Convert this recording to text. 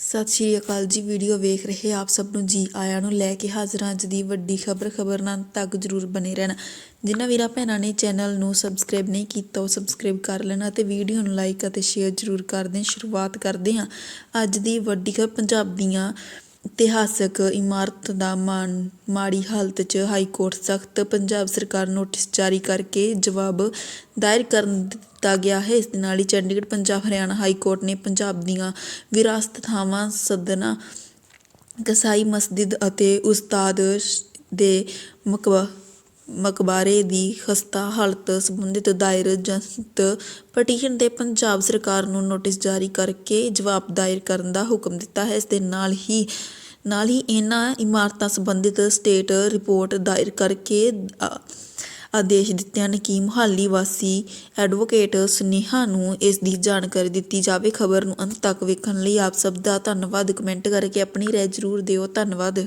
ਸਤਿ ਸ਼੍ਰੀ ਅਕਾਲ ਜੀ, ਵੀਡੀਓ ਵੇਖ ਰਹੇ ਆਪ ਸਭ ਨੂੰ ਜੀ ਆਇਆਂ ਨੂੰ ਲੈ ਕੇ ਹਾਜ਼ਰ ਹਾਂ ਅੱਜ ਦੀ ਵੱਡੀ ਖਬਰ ਖਬਰ ਨਾਲ ਤੱਕ ਜਰੂਰ ਬਨੇ ਰਹਿਣਾ। ਜਿਨ੍ਹਾਂ ਵੀਰਾਂ ਭੈਣਾਂ ਨੇ ਚੈਨਲ ਨੂੰ ਸਬਸਕ੍ਰਾਈਬ ਨਹੀਂ ਕੀਤਾ, ਉਹ ਸਬਸਕ੍ਰਾਈਬ ਕਰ ਲੈਣਾ ਅਤੇ ਵੀਡੀਓ ਨੂੰ ਲਾਈਕ ਅਤੇ ਸ਼ੇਅਰ ਜਰੂਰ ਕਰ ਦੇਣ। ਸ਼ੁਰੂਆਤ ਕਰਦੇ ਹਾਂ ਅੱਜ ਦੀ ਵੱਡੀ ਖਬਰ, ਪੰਜਾਬ ਦੀਆਂ ਇਤਿਹਾਸਕ ਇਮਾਰਤ ਦਾ ਮਾਣ, ਮਾੜੀ ਹਾਲਤ 'ਚ ਹਾਈ ਕੋਰਟ ਸਖਤ ਪੰਜਾਬ ਸਰਕਾਰ ਨੋਟਿਸ ਜਾਰੀ ਕਰਕੇ ਜਵਾਬ ਦਾਇਰ ਕਰਨ ਦਿੱਤਾ ਗਿਆ ਹੈ। ਇਸ ਦੇ ਨਾਲ ਹੀ ਚੰਡੀਗੜ੍ਹ, ਪੰਜਾਬ, ਹਰਿਆਣਾ ਹਾਈ ਕੋਰਟ ਨੇ ਪੰਜਾਬ ਦੀਆਂ ਵਿਰਾਸਤ ਥਾਵਾਂ ਸਦਨਾ ਕਸਾਈ ਮਸਜਿਦ ਅਤੇ ਉਸਤਾਦ ਦੇ ਮਕਬ ਮਕਬਾਰੇ ਦੀ ਖਸਤਾ ਹਾਲਤ ਸੰਬੰਧਿਤ ਦਾਇਰ ਜਨਤ ਪਟੀਸ਼ਨ ਤੇ ਪੰਜਾਬ ਸਰਕਾਰ ਨੂੰ ਨੋਟਿਸ ਜਾਰੀ ਕਰਕੇ ਜਵਾਬ ਦਾਇਰ ਕਰਨ ਦਾ ਹੁਕਮ ਦਿੱਤਾ ਹੈ। ਇਸ ਦੇ ਨਾਲ ਹੀ ਨਾਲ ਹੀ ਇਹਨਾਂ ਇਮਾਰਤਾਂ ਸੰਬੰਧਿਤ ਸਟੇਟ ਰਿਪੋਰਟ ਦਾਇਰ ਕਰਕੇ ਆਦੇਸ਼ ਦਿੱਤੇ ਹਨ ਕਿ ਮੁਹਾਲੀ ਵਾਸੀ ਐਡਵੋਕੇਟ ਸੁਨੇਹਾ ਨੂੰ ਇਸ ਦੀ ਜਾਣਕਾਰੀ ਦਿੱਤੀ ਜਾਵੇ। ਖਬਰ ਨੂੰ ਅੰਤ ਤੱਕ ਵੇਖਣ ਲਈ ਆਪ ਸਭ ਦਾ ਧੰਨਵਾਦ। ਕਮੈਂਟ ਕਰਕੇ ਆਪਣੀ ਰਾਏ ਜ਼ਰੂਰ ਦਿਓ। ਧੰਨਵਾਦ।